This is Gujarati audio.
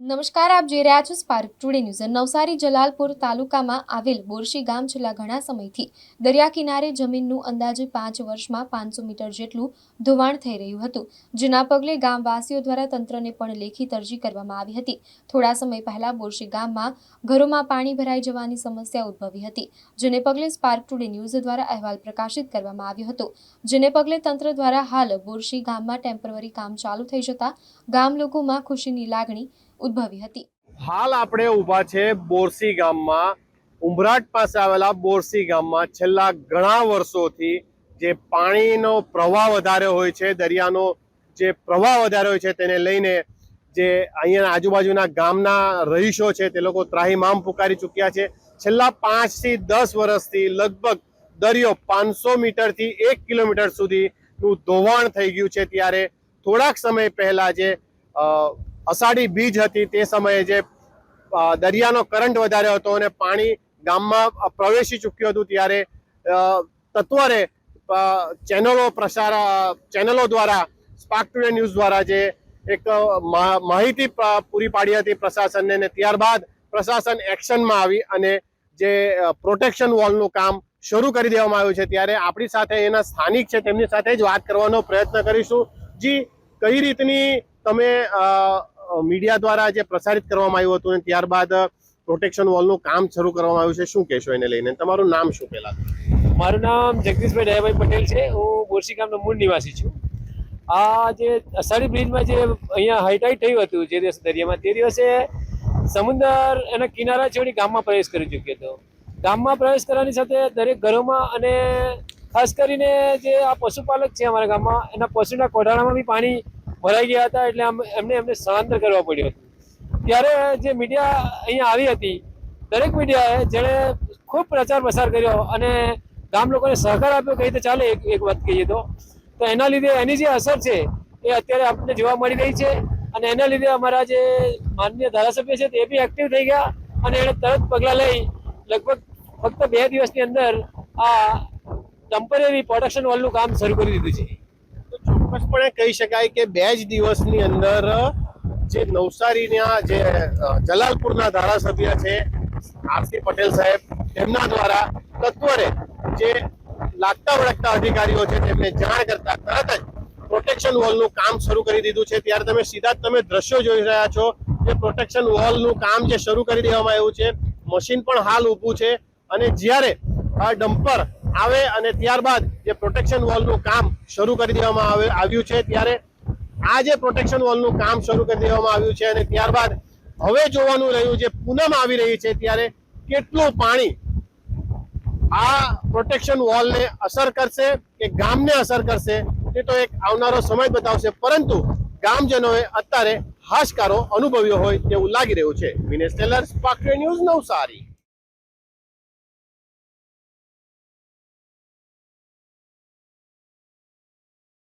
નમસ્કાર, આપ જોઈ રહ્યા છો spark today news Navsari Jalalpur તાલુકામાં આવેલ બોરશી ગામ છેલ્લા ઘણા સમયથી દરિયા કિનારે જમીનનું અંદાજે પાંચ વર્ષમાં પાંચસો મીટર જેટલું ધોવાણ થઈ રહ્યું હતું, જેના પગલે ગામવાસીઓ દ્વારા તંત્રને પણ લેખિત અરજી કરવામાં આવી હતી. થોડા સમય પહેલા બોરશી ગામમાં ઘરોમાં પાણી ભરાઈ જવાની સમસ્યા ઉદ્ભવી હતી, જેને પગલે સ્પાર્ક ટુડે ન્યૂઝ દ્વારા અહેવાલ પ્રકાશિત કરવામાં આવ્યો હતો. જેને પગલે તંત્ર દ્વારા હાલ બોરશી ગામમાં ટેમ્પરરી કામ ચાલુ થઈ જતા ગામ લોકોમાં ખુશીની લાગણી ઉદ્ભવી હતી. હાલ આપણે ઊભા છે બોરસી ગામમાં. ઉમરાટ પાસે આવેલા બોરસી ગામમાં છેલ્લા ઘણા વર્ષોથી જે પાણીનો પ્રવાહ વધારે હોય છે, દરિયાનો જે પ્રવાહ વધારે હોય છે તેને લઈને જે અહીંયા આજુબાજુના ગામના રહીશો છે તે લોકો ત્રાહીમામ પુકારી ચૂક્યા છે. છેલ્લા પાંચથી દસ વર્ષથી લગભગ દરિયો પાંચસો મીટરથી એક કિલોમીટર સુધીનું ધોવાણ થઈ ગયું છે. ત્યારે થોડાક સમય પહેલાં જે અષાઢી બીજ હતી તે સમયે જે દરિયાનો કરંટ વધારે હતો અને પાણી ગામમાં પ્રવેશી ચૂક્યું હતું ત્યારે તત્વરે ચેનલો પ્રસાર, ચેનલો દ્વારા, સ્પાર્ક ટુડે ન્યૂઝ દ્વારા જે એક માહિતી પૂરી પાડી હતી પ્રશાસનને ને ત્યારબાદ પ્રશાસન એક્શનમાં આવી અને જે પ્રોટેક્શન વોલનું કામ શરૂ કરી દેવામાં આવ્યું છે. ત્યારે આપણી સાથે એના સ્થાનિક છે, તેમની સાથે જ વાત કરવાનો પ્રયત્ન કરીશું. જી, કઈ રીતની તમે મીડિયા દ્વારા જે પ્રસારિત કરવામાં આવ્યું હતું અને ત્યારબાદ પ્રોટેક્શન વોલનું કામ શરૂ કરવામાં આવ્યું છે. શું કહેશો એને લઈને? તમારું નામ શું પહેલા? મારું નામ જગદીશભાઈ દયાભાઈ પટેલ છે. હું બોરસી ગામનો મૂળ નિવાસી છું. આ જે અષાઢી બ્રિજમાં જે અહીંયા હાઈટાઈટ થયું હતું જે દિવસે દરિયામાં, તે દિવસે સમુદ્ર એના કિનારા છોડી ગામમાં પ્રવેશ કરી ચૂક્યો હતો. ગામમાં પ્રવેશ કરવાની સાથે દરેક ઘરોમાં અને ખાસ કરીને જે આ પશુપાલક છે અમારા ગામમાં, એના પશુના કોઢાણામાં બી પાણી ભરાઈ ગયા હતા એટલે આમ- એમને એમને સ્થળાંતર કરવા પડ્યું હતું. ત્યારે જે મીડિયા અહીંયા આવી હતી, દરેક મીડિયાએ જેણે ખૂબ પ્રચાર પ્રસાર કર્યો અને ગામ લોકોને સહકાર આપ્યો કઈ રીતે ચાલે એક એક વાત કહીએ તો. તો એના લીધે એની જે અસર છે એ અત્યારે આપણને જોવા મળી રહી છે અને એના લીધે અમારા જે માનનીય ધારાસભ્ય છે તે બી એક્ટિવ થઈ ગયા અને એણે તરત પગલાં લઈ લગભગ ફક્ત બે દિવસની અંદર આ ટેમ્પરરી પ્રોડક્શન વોલનું કામ શરૂ કરી દીધું છે. ચોક્કસપણે કહી શકાય કે બે જ દિવસની અંદર જે નવસારીના જે જલાલપુરના ધારાસભ્ય છે, આરસી પટેલ સાહેબ તેમના દ્વારા તત્વરે જે લાગતા વળગતા અધિકારીઓ છે, તેમને જાણ કરતા તરત જ પ્રોટેક્શન વોલનું કામ શરૂ કરી દીધું છે. ત્યારે તમે સીધા જ તમે દ્રશ્યો જોઈ રહ્યા છો જે પ્રોટેક્શન વોલનું કામ જે શરૂ કરી દેવામાં આવ્યું છે, મશીન પણ હાલ ઊભું છે અને જ્યારે આ ડમ્પર આવે અને ત્યારબાદ જે પ્રોટેક્શન વોલનું કામ શરૂ કરી દેવામાં આવે- આવ્યું છે. ત્યારે આ જે પ્રોટેક્શન વોલનું કામ શરૂ કરી દેવામાં આવ્યું છે અને ત્યારબાદ હવે જોવાનું રહ્યું જે પૂનમ આવી રહી છે, ત્યારે કેટલું પાણી આ પ્રોટેક્શન વોલને અસર કરશે કે ગામને અસર કરશે, તે તો એક આવનારો સમય બતાવશે. પરંતુ ગામજનોએ અત્યારે હાશકારો અનુભવ્યો હોય તેવું લાગી રહ્યું છે. Vinesh Tailor spark news Navsari.